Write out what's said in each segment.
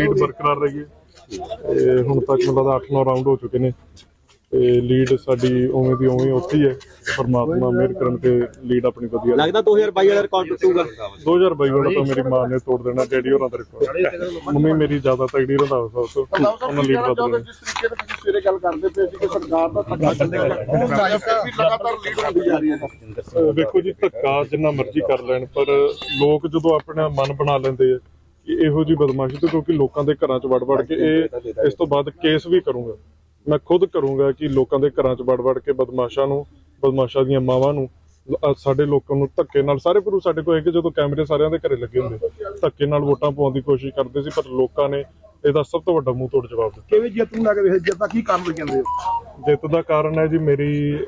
Lead ਬਰਕਰਾਰ ਰਹੀ ਹੈ। ਹੁਣ ਤੱਕ ਮੈਨੂੰ ਲੱਗਦਾ 8-9 ਰਾਉਂਡ ਹੋ ਚੁੱਕੇ ਨੇ। ਤੇ ਲੀਡ ਸਾਡੀ ਉਵੇਂ ਦੀ ਉਵੇਂ ਉੱਥੇ ਹੀ ਪਰਮਾਤਮਾ ਮਿਹਰ ਕਰਨ ਤੇ ਲੀਡ ਆਪਣੀ ਵਧੀਆ। ਲੱਗਦਾ 2022 ਵਾਲਾ ਰਿਕਾਰਡ ਟੁੱਟੂਗਾ। 2022 ਵਾਲਾ ਤਾਂ ਮੇਰੀ ਮਾਂ ਨੇ ਤੋੜ ਦੇਣਾ ਡੈਡੀ ਹੋਰਾਂ ਦਾ ਰਿਕਾਰਡ ਮੰਮੀ ਮੇਰੀ ਜ਼ਿਆਦਾ ਤਗੜੀ ਰੰਧਾਵਾ ਸਾਹਿਬ ਤੋਂ। ਉਹਨਾਂ ਲੀਡ ਬਦਲ ਜਿਸ ਤਰੀਕੇ ਨਾਲ ਤੁਸੀਂ ਸਵੇਰੇ ਗੱਲ ਕਰਦੇ ਪਏ ਸੀ ਕਿ ਸਰਕਾਰ ਦਾ ਧੱਕਾ ਚੱਲੇਗਾ ਉਹ ਵੀ ਲਗਾਤਾਰ ਲੀਡ ਹੁੰਦੀ ਜਾ ਰਹੀ ਹੈ ਵੇਖੋ ਜੀ ਧੱਕਾ ਜਿੰਨਾ ਮਰਜ਼ੀ ਕਰ ਲੈਣ ਪਰ ਲੋਕ ਜਦੋਂ ਆਪਣਾ ਮਨ ਬਣਾ ਲੈਂਦੇ ਆ ਕਿ ਇਹੋ ਜੀ ਬਦਮਾਸ਼ੀ ਤੋਂ ਕਿਉਂਕਿ ਲੋਕਾਂ ਦੇ ਘਰਾਂ 'ਚ ਵੜ ਵੜ ਕੇ ਇਹ ਇਸ ਤੋਂ ਬਾਅਦ ਕੇਸ ਵੀ ਕਰੂੰਗਾ। ਮੈਂ ਖੁਦ ਕਰੂੰਗਾ ਕਿ ਲੋਕਾਂ ਦੇ ਘਰਾਂ 'ਚ ਵੜ ਵੜ ਕੇ ਬਦਮਾਸ਼ਾਂ ਨੂੰ ਬਦਮਾਸ਼ਾਂ ਦੀਆਂ ਮਾਵਾਂ ਨੂੰ ਸਾਡੇ ਲੋਕਾਂ ਨੂੰ ਧੱਕੇ ਨਾਲ ਸਾਰੇ ਪੁਰੂ ਸਾਡੇ ਕੋਲ ਹੈ ਕਿ ਜਦੋਂ ਕੈਮਰੇ ਸਾਰਿਆਂ ਦੇ ਘਰੇ ਲੱਗੇ ਹੁੰਦੇ। ਧੱਕੇ ਨਾਲ ਵੋਟਾਂ ਪਾਉਣ ਦੀ ਕੋਸ਼ਿਸ਼ ਕਰਦੇ ਸੀ ਪਰ ਲੋਕਾਂ ਨੇ ਇਹਦਾ ਸਭ ਤੋਂ ਵੱਡਾ ਮੂੰਹ ਤੋੜ ਜਵਾਬ ਦਿੱਤਾ। ਕਿਵੇਂ ਜਿੱਤ ਨੂੰ ਲੱਗ ਰਿਹਾ ਜਿੱਤ ਦਾ ਕੀ ਕਾਰਨ ਕਹਿੰਦੇ ਹੋ? ਜਿੱਤ ਦਾ ਕਾਰਨ ਹੈ ਜੀ ਮੇਰੀ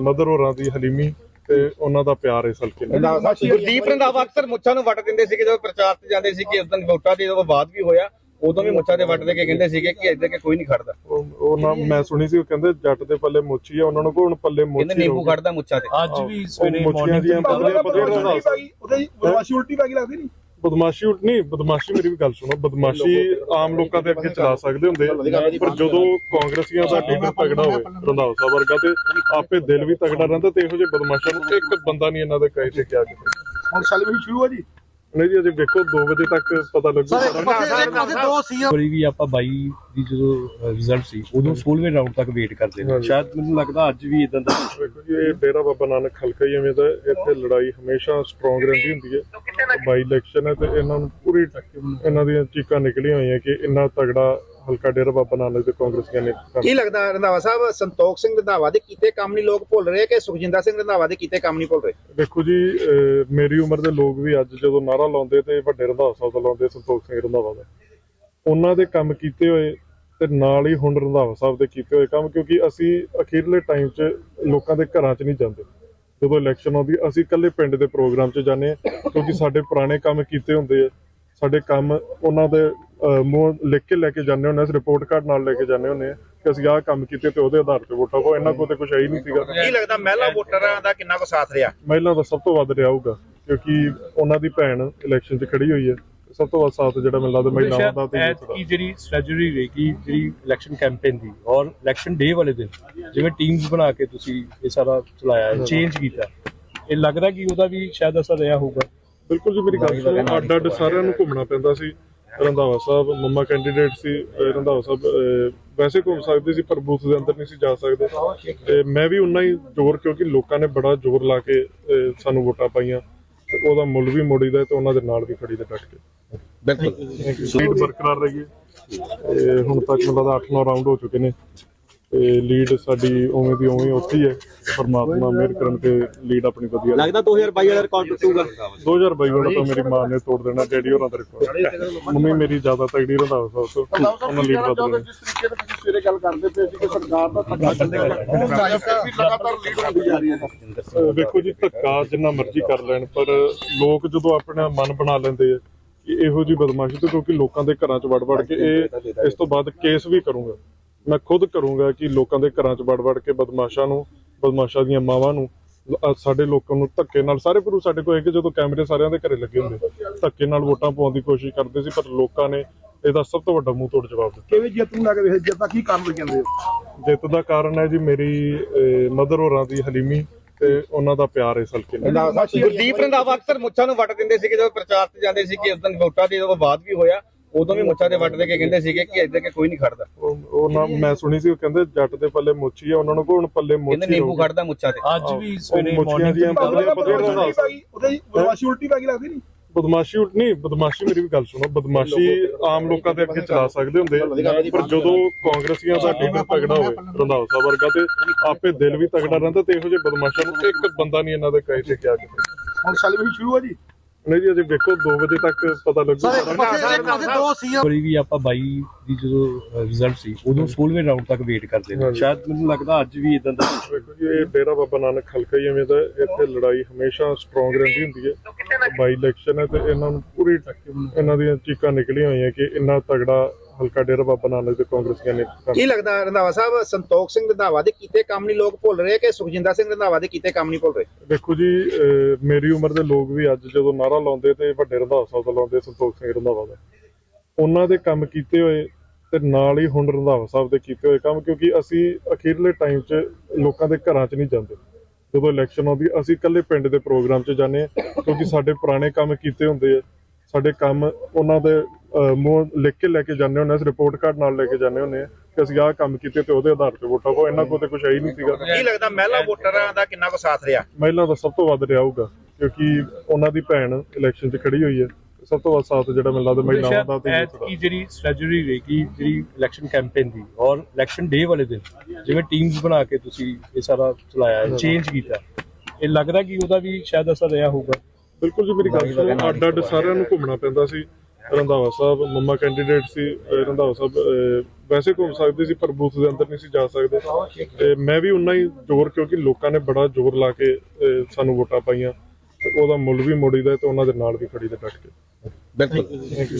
ਮਦਰ ਹੋਰਾਂ ਦੀ ਹਲੀਮੀ। ਤੇ ਉਹਨਾਂ ਦਾ ਪਿਆਰ ਇਸ ਹਲਕੇ ਨਾਲ ਗੁਰਦੀਪ ਰੰਧਾਵਾ ਅਕਸਰ ਮੁੱਛਾਂ ਨੂੰ ਵੱਟ ਦਿੰਦੇ ਸੀਗੇ ਜਦੋਂ ਪ੍ਰਚਾਰ ਤੇ ਜਾਂਦੇ ਸੀ ਕਿ ਉਸ ਦਿਨ ਵੋਟਾਂ ਦੇ ਜਦੋਂ ਬਾਅਦ ਵੀ ਹੋਇਆ ਉਦੋਂ ਵੀ ਮੁੱਛਾਂ ਦੇ ਵੱਟ ਦੇ ਕੇ ਕਹਿੰਦੇ ਸੀਗੇ ਕਿ ਇੱਧਰ ਕੇ ਕੋਈ ਨਹੀਂ ਖੜਦਾ। ਉਹ ਨਾ ਮੈਂ ਸੁਣੀ ਸੀ ਉਹ ਕਹਿੰਦੇ ਜੱਟ ਦੇ ਪੱਲੇ ਮੋਚੀ ਆ ਉਹਨਾਂ ਨੂੰ ਕੋ ਹੁਣ ਪੱਲੇ ਕਹਿੰਦੇ ਮੋਚੀ ਨਿੰਬੂ। ਖੜਦਾ ਮੁੱਛਾਂ ਤੇ। ਅੱਜ ਵੀ ਸਵੇਰੇ ਮਾਰਨਿੰਗ ਦੀਆਂ ਬਦਲੇ ਬਦਲੇ ਉਲਟੀ ਰੰਧਾਵਾ ਪੈ ਗਈ ਉਹਦੇ ਉਲਟੀ ਪੈ ਗਈ ਲੱਗਦੀ ਨਹੀਂ ਬਦਮਾਸ਼ੀ ਨਹੀਂ ਬਦਮਾਸ਼ੀ ਮੇਰੀ ਵੀ ਗੱਲ ਸੁਣੋ। ਬਦਮਾਸ਼ੀ ਆਮ ਲੋਕਾਂ ਦੇ ਅੱਗੇ ਚਲਾ ਸਕਦੇ ਹੁੰਦੇ ਆ, ਪਰ ਜਦੋਂ ਕਾਂਗਰਸੀਆਂ ਦਾ ਲੀਡਰ ਤਗੜਾ ਹੋਵੇ ਰੰਧਾਵਾ ਸਾਹਿਬ ਵਰਗਾ ਤੇ ਆਪੇ ਦਿਲ ਵੀ ਤਗੜਾ ਰਹਿੰਦਾ ਤੇ ਇਹੋ ਜਿਹੇ ਬਦਮਾਸ਼ਾਂ ਨੂੰ ਇੱਕ ਬੰਦਾ ਨਹੀਂ ਇਹਨਾਂ ਦੇ ਕਹੇ ਤੇ ਕਿਹਾ ਕਿਤੇ। ਹੁਣ ਸੈਲੀਬ੍ਰੇਸ਼ਨ ਸ਼ੁਰੂ ਹੋ ਜੀ। ਨਹੀਂ ਜੀ ਅਜੇ ਵੇਖੋ 2 ਵਜੇ ਤੱਕ ਪਤਾ ਲੱਗੂ। ਵਾਰੀ ਵੀ ਆਪਾਂ 22 ਦੀ ਜਦੋਂ ਰਿਜ਼ਲਟ ਸੀ ਉਦੋਂ 16ਵੇਂ ਰਾਉਂਡ ਤੱਕ ਵੇਟ ਕਰਦੇ ਨੇ। ਸ਼ਾਇਦ ਮੈਨੂੰ ਲੱਗਦਾ ਅੱਜ ਵੀ ਇਦਾਂ ਦਾ ਵੇਖੋ ਜੀ ਇਹ ਡੇਰਾ ਬਾਬਾ ਨਾਨਕ ਹਲਕਾ ਹੀ ਐਵੇਂ ਦਾ। ਇੱਥੇ ਲੜਾਈ ਹਮੇਸ਼ਾ ਸਟਰੋਂਗ ਰਹਿੰਦੀ ਹੁੰਦੀ ਹੈ। ਬਾਈ ਇਲੈਕਸ਼ਨ ਹੈ ਤੇ ਇਹਨਾਂ ਨੂੰ ਪੂਰੀ ਇਹਨਾਂ ਦੀਆਂ ਚੀਕਾਂ ਨਿਕਲੀਆਂ ਹੋਈਆਂ ਕਿ ਇੰਨਾ ਤਗੜਾ ਹਲਕਾ ਡੇਰਾ ਬਾਬਾ ਨਾਨਕ ਤੇ ਕਾਂਗਰਸੀਆਂ ਨੇ ਕੀ ਲੱਗਦਾ ਰੰਧਾਵਾ ਸਾਹਿਬ ਸੰਤੋਖ ਸਿੰਘ ਰੰਧਾਵਾ ਦੇ ਕੀਤੇ ਕੰਮ ਨਹੀਂ ਲੋਕ ਭੁੱਲ ਰਹੇ ਕਿ ਸੁਖਜਿੰਦਰ ਸਿੰਘ ਰੰਧਾਵਾ ਦੇ ਕੀਤੇ ਕੰਮ ਨਹੀਂ ਭੁੱਲ ਰਹੇ? ਦੇਖੋ ਜੀ ਮੇਰੀ ਉਮਰ ਦੇ ਲੋਕ ਵੀ ਅੱਜ ਜਦੋਂ ਨਾਰਾ ਲਾਉਂਦੇ ਤੇ ਵੱਡੇ ਰੰਧਾਵਾ ਸਾਹਿਬ ਦਾ ਲਾਉਂਦੇ ਸੰਤੋਖ ਸਿੰਘ ਰੰਧਾਵਾ ਦਾ ਉਹਨਾਂ ਦੇ ਕੰਮ ਕੀਤੇ ਹੋਏ ਤੇ ਨਾਲ ਹੀ ਹੁਣ ਰੰਧਾਵਾ ਸਾਹਿਬ ਦੇ ਕੀਤੇ ਹੋਏ ਕੰਮ ਕਿਉਂਕਿ ਅਸੀਂ ਅਖੀਰਲੇ ਟਾਈਮ 'ਚ ਲੋਕਾਂ ਦੇ ਘਰਾਂ 'ਚ ਨਹੀਂ ਜਾਂਦੇ। ਜਦੋਂ ਇਲੈਕਸ਼ਨ ਆਉਂਦੀ ਅਸੀਂ ਇਕੱਲੇ ਪਿੰਡ ਦੇ ਪ੍ਰੋਗਰਾਮ 'ਚ ਜਾਂਦੇ ਹਾਂ ਕਿਉਂਕਿ ਸਾਡੇ ਪੁਰਾਣੇ ਕੰਮ ਕੀਤੇ ਹੁੰਦੇ ਆ। ਸਾਡੇ ਕੰਮ ਉਹਨਾਂ ਦੇ ਮੂੰਹ ਲਿਖ ਕੇ ਲੈ ਕੇ ਜਾਂਦੇ ਹੁੰਦੇ ਆ ਅਸੀਂ ਰਿਪੋਰਟ ਕਾਰਡ ਨਾਲ ਲੈ ਕੇ ਜਾਂਦੇ ਹੁੰਦੇ ਆ ਕਿ ਅਸੀਂ ਆਹ ਕੰਮ ਕੀਤੇ ਤੇ ਉਹਦੇ ਆਧਾਰ ਤੇ ਵੋਟਾਂ ਪਾਓ ਇਹਨਾਂ ਕੋਲ ਤੇ ਕੁਝ ਹੈ ਹੀ ਨਹੀਂ ਸੀਗਾ। ਕੀ ਲੱਗਦਾ ਮਹਿਲਾ ਵੋਟਰਾਂ ਦਾ ਕਿੰਨਾ ਕੁ ਸਾਥ ਰਿਹਾ? ਮਹਿਲਾ ਦਾ ਸਭ ਤੋਂ ਵੱਧ ਰਿਹਾ ਹੋਊਗਾ ਕਿਉਂਕਿ ਉਹਨਾਂ ਦੀ ਭੈਣ ਇਲੈਕਸ਼ਨ 'ਚ ਖੜੀ ਹੋਈ ਹੈ। ਸਭ ਤੋਂ ਵੱਧ ਸਾਥ ਜਿਹੜਾ ਮੈਨੂੰ ਲੱਗਦਾ ਮਹਿਲਾਵਾਂ ਦਾ ਤੇ ਐਤ। ਕੀ ਜਿਹੜੀ ਸਟ੍ਰੈਟਜੀ ਰਹੇਗੀ ਜਿਹੜੀ ਇਲੈਕਸ਼ਨ ਕੈਂਪੇਨ ਦੀ? ਔਰ ਇਲੈਕਸ਼ਨ ਡੇ ਵਾਲੇ ਦਿਨ ਜਿਵੇਂ ਟੀਮਸ ਬਣਾ ਕੇ ਤੁਸੀਂ ਇਹ ਸਾਰਾ ਚਲਾਇਆ ਹੈ ਚੇਂਜ ਕੀਤਾ ਇਹ ਲੱਗਦਾ ਕਿ ਉਹਦਾ ਵੀ ਸ਼ਾਇਦ ਅਸਰ ਰਿਹਾ ਹੋਊਗਾ? ਬਿਲਕੁਲ ਜੀ ਮੇਰੀ ਗੱਲ ਸੁਣੋ ਅੱਡ ਅੱਡ ਸਾਰਿਆਂ ਨੂੰ ਘੁੰਮਣਾ ਪੈਂਦਾ ਸੀ। ਰੰਧਾਵਾ ਸਾਹਿਬ ਮੰਮਾ ਕੈਂਡੀਡੇਟ ਸੀ ਰੰਧਾਵਾ ਸਾਹਿਬ ਵੈਸੇ ਘੁੰਮ ਸਕਦੇ ਸੀ ਪਰ ਬੂਥ ਦੇ ਅੰਦਰ ਨਹੀਂ ਸੀ ਜਾ ਸਕਦੇ। ਤੇ ਮੈਂ ਵੀ ਉਨਾ ਹੀ ਜ਼ੋਰ ਕਿਉਂਕਿ ਲੋਕਾਂ ਨੇ ਬੜਾ ਜ਼ੋਰ ਲਾ ਕੇ ਸਾਨੂੰ ਵੋਟਾਂ ਪਾਈਆਂ। ਤੇ ਉਹਦਾ ਮੁੱਲ ਵੀ ਮੋੜੀਦਾ ਤੇ ਉਹਨਾਂ ਦੇ ਨਾਲ ਵੀ ਖੜੀ ਦੇ ਡਟ ਕੇ। ਬਿਲਕੁਲ। ਲੀਡ ਬਰਕਰਾਰ ਰਹੀ ਹੈ ਤੇ ਹੁਣ ਤੱਕ ਲੱਗਦਾ 8-9 ਰਾਉਂਡ ਹੋ ਚੁੱਕੇ ਨੇ। ਤੇ ਲੀਡ ਸਾਡੀ ਉਵੇਂ ਦੀ ਉਵੇਂ ਉੱਥੇ ਹੀ ਪਰਮਾਤਮਾ ਮਿਹਰ ਕਰਨ ਤੇ ਲੀਡ ਆਪਣੀ ਵਧੀਆ। ਲੱਗਦਾ 2022 ਵਾਲਾ ਰਿਕਾਰਡ ਟੁੱਟੂਗਾ। 2022 ਵਾਲਾ ਤਾਂ ਮੇਰੀ ਮਾਂ ਨੇ ਤੋੜ ਦੇਣਾ ਡੈਡੀ ਹੋਰਾਂ ਦਾ ਰਿਕਾਰਡ ਮੰਮੀ ਮੇਰੀ ਜ਼ਿਆਦਾ ਤਗੜੀ ਰੰਧਾਵਾ ਸਾਹਿਬ ਤੋਂ ਉਹਨਾਂ ਲੀਡ ਦੇਣਾ ਜਿਸ ਤਰੀਕੇ ਨਾਲ ਤੁਸੀਂ ਸਵੇਰੇ ਗੱਲ ਕਰਦੇ ਪਏ ਸੀ ਕਿ ਸਰਕਾਰ ਦਾ ਧੱਕਾ ਚੱਲੇਗਾ ਉਹ ਵੀ ਲਗਾਤਾਰ ਲੀਡ ਹੁੰਦੀ ਜਾ ਰਹੀ ਹੈ ਵੇਖੋ ਜੀ ਧੱਕਾ ਜਿੰਨਾ ਮਰਜ਼ੀ ਕਰ ਲੈਣ ਪਰ ਲੋਕ ਜਦੋਂ ਆਪਣਾ ਮਨ ਬਣਾ ਲੈਂਦੇ ਆ ਕਿ ਇਹੋ ਜੀ ਬਦਮਾਸ਼ੀ ਤੋਂ ਕਿਉਂਕਿ ਲੋਕਾਂ ਦੇ ਘਰਾਂ 'ਚ ਵੜ ਵੜ ਕੇ ਇਹ ਇਸ ਤੋਂ ਬਾਅਦ ਕੇਸ ਵੀ ਕਰੂੰਗਾ। ਮੈਂ ਖੁਦ ਕਰੂੰਗਾ ਕਿ ਲੋਕਾਂ ਦੇ ਘਰਾਂ 'ਚ ਵੜ ਵੜ ਕੇ ਬਦਮਾਸ਼ਾਂ ਨੂੰ ਬਦਮਾਸ਼ਾਂ ਦੀਆਂ ਮਾਵਾਂ ਨੂੰ ਅਹ ਸਾਡੇ ਲੋਕਾਂ ਨੂੰ ਧੱਕੇ ਨਾਲ ਸਾਰੇ ਪੁਰੂ ਸਾਡੇ ਕੋਲ ਹੈ ਕਿ ਜਦੋਂ ਕੈਮਰੇ ਸਾਰਿਆਂ ਦੇ ਘਰੇ ਲੱਗੇ ਹੁੰਦੇ। ਧੱਕੇ ਨਾਲ ਵੋਟਾਂ ਪਾਉਣ ਦੀ ਕੋਸ਼ਿਸ਼ ਕਰਦੇ ਸੀ ਪਰ ਲੋਕਾਂ ਨੇ ਇਹਦਾ ਸਭ ਤੋਂ ਵੱਡਾ ਮੂੰਹ ਤੋੜ ਜਵਾਬ ਦਿੱਤਾ। ਕਿਵੇਂ ਜਿੱਤ ਨੂੰ ਲੱਗ ਰਿਹਾ? ਜਿੱਤ ਦਾ ਕੀ ਕਾਰਨ ਕਹਿੰਦੇ ਹੋ? ਜਿੱਤ ਦਾ ਕਾਰਨ ਹੈ ਜੀ ਮੇਰੀ ਮਦਰ ਹੋਰਾਂ ਦੀ ਹਲੀਮੀ ਤੇ ਉਹਨਾਂ ਦਾ ਪਿਆਰ ਇਸ ਹਲਕੇ ਨਾਲ। ਗੁਰਦੀਪ ਰੰਧਾਵਾ ਅਕਸਰ ਮੁੱਛਾਂ ਨੂੰ ਵੱਟ ਦਿੰਦੇ ਸੀਗੇ ਜਦੋਂ ਪ੍ਰਚਾਰ ਤੇ ਜਾਂਦੇ ਸੀ ਕਿ ਉਸ ਦਿਨ ਵੋਟਾਂ ਦੇ ਜਦੋਂ ਬਾਅਦ ਵੀ ਹੋਇਆ ਉਦੋਂ ਵੀ ਮੁੱਛਾਂ ਦੇ ਵੱਟ ਦੇ ਕੇ ਕਹਿੰਦੇ ਸੀਗੇ ਕਿ ਇੱਧਰ ਕੇ ਕੋਈ ਨਹੀਂ ਖੜਦਾ। ਉਹ ਉਹ ਨਾ ਮੈਂ ਸੁਣੀ ਸੀ ਉਹ ਕਹਿੰਦੇ ਜੱਟ ਦੇ ਪੱਲੇ ਮੋਚੀ ਆ ਉਹਨਾਂ ਨੂੰ ਕੋ ਹੁਣ ਪੱਲੇ ਕਹਿੰਦੇ ਮੋਚੀ ਨਿੰਬੂ। ਖੜਦਾ ਮੁੱਛਾਂ ਤੇ। ਅੱਜ ਵੀ ਸਵੇਰੇ ਮੁੱਛੀਆਂ ਮਾਰਨਿੰਗ ਦੀਆਂ ਬਦਲੇ ਬਦਲੇ ਉਲਟੀ ਰੰਧਾਵਾ ਪੈ ਗਈ ਉਹਦੇ ਬਦਮਾਸ਼ੀ ਉਲਟੀ ਪੈ ਗਈ ਲੱਗਦੀ ਨਹੀਂ ਬਦਮਾਸ਼ੀ ਉਲਟ ਨਹੀਂ ਬਦਮਾਸ਼ੀ ਮੇਰੀ ਵੀ ਗੱਲ ਸੁਣੋ ਬਦਮਾਸ਼ੀ ਆਮ ਲੋਕਾਂ ਦੇ ਅੱਗੇ ਚਲਾ ਸਕਦੇ ਹੁੰਦੇ। ਆ, ਪਰ ਜਦੋਂ ਕਾਂਗਰਸੀਆਂ ਦਾ ਲੀਡਰ ਤਗੜਾ ਹੋਵੇ ਰੰਧਾਵਾ ਸਾਹਿਬ ਵਰਗਾ ਤੇ ਆਪੇ ਦਿਲ ਵੀ ਤਗੜਾ ਰਹਿੰਦਾ ਤੇ ਇਹੋ ਜਿਹੇ ਬਦਮਾਸ਼ਾਂ ਨੂੰ ਇੱਕ ਬੰਦਾ ਨਹੀਂ ਇਹਨਾਂ ਦੇ ਕਹੇ ਤੇ ਕਿਹਾ ਕਿਤੇ ਹੁਣ ਸੈਲੀਬ੍ਰੇਸ਼ਨ ਸ਼ੁਰੂ ਹੋ ਜੀ। ਨਹੀਂ ਜੀ ਅਜੇ ਵੇਖੋ 2 ਵਜੇ ਤੱਕ ਪਤਾ ਲੱਗੂ। ਵਾਰੀ ਵੀ ਆਪਾਂ 22 ਦੀ ਜਦੋਂ ਰਿਜ਼ਲਟ ਸੀ ਉਦੋਂ 16ਵੇਂ ਰਾਉਂਡ ਤੱਕ ਵੇਟ ਕਰਦੇ ਨੇ। ਸ਼ਾਇਦ ਮੈਨੂੰ ਲੱਗਦਾ ਅੱਜ ਵੀ ਇਦਾਂ ਦਾ ਵੇਖੋ ਜੀ ਇਹ ਡੇਰਾ ਬਾਬਾ ਨਾਨਕ ਹਲਕਾ ਹੀ ਐਵੇਂ ਦਾ। ਇੱਥੇ ਲੜਾਈ ਹਮੇਸ਼ਾ ਸਟਰੋਂਗ ਰਹਿੰਦੀ ਹੁੰਦੀ ਹੈ। ਬਾਈ ਇਲੈਕਸ਼ਨ ਹੈ ਤੇ ਇਹਨਾਂ ਨੂੰ ਪੂਰੀ ਇਹਨਾਂ ਦੀਆਂ ਚੀਕਾਂ ਨਿਕਲੀਆਂ ਹੋਈਆਂ ਕਿ ਇੰਨਾ ਤਗੜਾ ਹਲਕਾ ਡੇਰਾ ਬਾਬਾ ਨਾਨਕ ਤੇ ਕਾਂਗਰਸੀਆਂ ਨੇ ਕੀ ਲੱਗਦਾ ਰੰਧਾਵਾ ਸਾਹਿਬ ਸੰਤੋਖ ਸਿੰਘ ਰੰਧਾਵਾ ਦੇ ਕੀਤੇ ਕੰਮ ਨਹੀਂ ਲੋਕ ਭੁੱਲ ਰਹੇ ਕਿ ਸੁਖਜਿੰਦਰ ਸਿੰਘ ਰੰਧਾਵਾ ਦੇ ਕੀਤੇ ਕੰਮ ਨਹੀਂ ਭੁੱਲ ਰਹੇ? ਦੇਖੋ ਜੀ ਮੇਰੀ ਉਮਰ ਦੇ ਲੋਕ ਵੀ ਅੱਜ ਜਦੋਂ ਨਾਰਾ ਲਾਉਂਦੇ ਤੇ ਵੱਡੇ ਰੰਧਾਵਾ ਸਾਹਿਬ ਦਾ ਲਾਉਂਦੇ ਸੰਤੋਖ ਸਿੰਘ ਰੰਧਾਵਾ ਦਾ। ਉਹਨਾਂ ਦੇ ਕੰਮ ਕੀਤੇ ਹੋਏ ਤੇ ਨਾਲ ਹੀ ਹੁਣ ਰੰਧਾਵਾ ਸਾਹਿਬ ਦੇ ਕੀਤੇ ਹੋਏ ਕੰਮ ਕਿਉਂਕਿ ਅਸੀਂ ਅਖੀਰਲੇ ਟਾਈਮ 'ਚ ਲੋਕਾਂ ਦੇ ਘਰਾਂ 'ਚ ਨਹੀਂ ਜਾਂਦੇ। ਜਦੋਂ ਇਲੈਕਸ਼ਨ ਆਉਂਦੀ ਅਸੀਂ ਇਕੱਲੇ ਪਿੰਡ ਦੇ ਪ੍ਰੋਗਰਾਮ 'ਚ ਜਾਂਦੇ ਹਾਂ ਕਿਉਂਕਿ ਸਾਡੇ ਪੁਰਾਣੇ ਕੰਮ ਕੀਤੇ ਹੁੰਦੇ ਆ। ਸਾਡੇ ਕੰਮ ਉਹਨਾਂ ਦੇ ਮੂੰਹ ਲਿਖ ਕੇ ਲੈ ਕੇ ਜਾਂਦੇ ਹੁੰਦੇ ਆ ਰਿਪੋਰਟ ਕਾਰਡ ਨਾਲ ਲੈ ਕੇ ਜਾਂਦੇ ਹੁੰਦੇ ਆ ਕਿ ਅਸੀਂ ਆਹ ਕੰਮ ਕੀਤੇ ਤੇ ਉਹਦੇ ਆਧਾਰ ਤੇ ਵੋਟਾਂ ਪਾਓ ਇਹਨਾਂ ਕੋਲ ਤੇ ਕੁਝ ਹੈ ਹੀ ਨਹੀਂ ਸੀਗਾ। ਕੀ ਲੱਗਦਾ ਮਹਿਲਾ ਵੋਟਰਾਂ ਦਾ ਕਿੰਨਾ ਕੁ ਸਾਥ ਰਿਹਾ? ਮਹਿਲਾ ਦਾ ਸਭ ਤੋਂ ਵੱਧ ਰਿਹਾ ਹੋਊਗਾ ਕਿਉਂਕਿ ਉਹਨਾਂ ਦੀ ਭੈਣ ਇਲੈਕਸ਼ਨ 'ਚ ਖੜੀ ਹੋਈ ਹੈ। ਸਭ ਤੋਂ ਵੱਧ ਸਾਥ ਜਿਹੜਾ ਮੈਨੂੰ ਲੱਗਦਾ ਮਹਿਲਾਵਾਂ ਦਾ ਤੇ ਐਤ। ਕੀ ਜਿਹੜੀ ਸਟ੍ਰੈਟਜੀ ਰਹੇਗੀ ਜਿਹੜੀ ਇਲੈਕਸ਼ਨ ਕੈਂਪੇਨ ਦੀ ਔਰ ਇਲੈਕਸ਼ਨ ਡੇ ਵਾਲੇ ਦਿਨ ਜਿਵੇਂ ਟੀਮਸ ਬਣਾ ਕੇ ਤੁਸੀਂ ਇਹ ਸਾਰਾ ਚਲਾਇਆ ਹੈ ਚੇਂਜ ਕੀਤਾ ਇਹ ਲੱਗਦਾ ਕਿ ਉਹਦਾ ਵੀ ਸ਼ਾਇਦ ਅਸਰ ਰਿਹਾ ਹੋਊਗਾ? ਬਿਲਕੁਲ ਜੀ ਮੇਰੀ ਗੱਲ ਸੁਣੋ ਅੱਡ ਅੱਡ ਸਾਰਿਆਂ ਨੂੰ ਘੁੰਮਣਾ ਪੈਂਦਾ ਸੀ। ਰੰਧਾਵਾ ਸਾਹਿਬ ਮੰਮਾ ਕੈਂਡੀਡੇਟ ਸੀ ਰੰਧਾਵਾ ਸਾਹਿਬ ਵੈਸੇ ਘੁੰਮ ਸਕਦੇ ਸੀ ਪਰ ਬੂਥ ਦੇ ਅੰਦਰ ਨਹੀਂ ਸੀ ਜਾ ਸਕਦੇ। ਤੇ ਮੈਂ ਵੀ ਉਨਾ ਹੀ ਜ਼ੋਰ ਕਿਉਂਕਿ ਲੋਕਾਂ ਨੇ ਬੜਾ ਜ਼ੋਰ ਲਾ ਕੇ ਸਾਨੂੰ ਵੋਟਾਂ ਪਾਈਆਂ। ਤੇ ਉਹਦਾ ਮੁੱਲ ਵੀ ਮੋੜੀਦਾ ਤੇ ਉਹਨਾਂ ਦੇ ਨਾਲ ਵੀ ਖੜੀ ਤੇ ਡਟ ਕੇ। ਬਿਲਕੁਲ।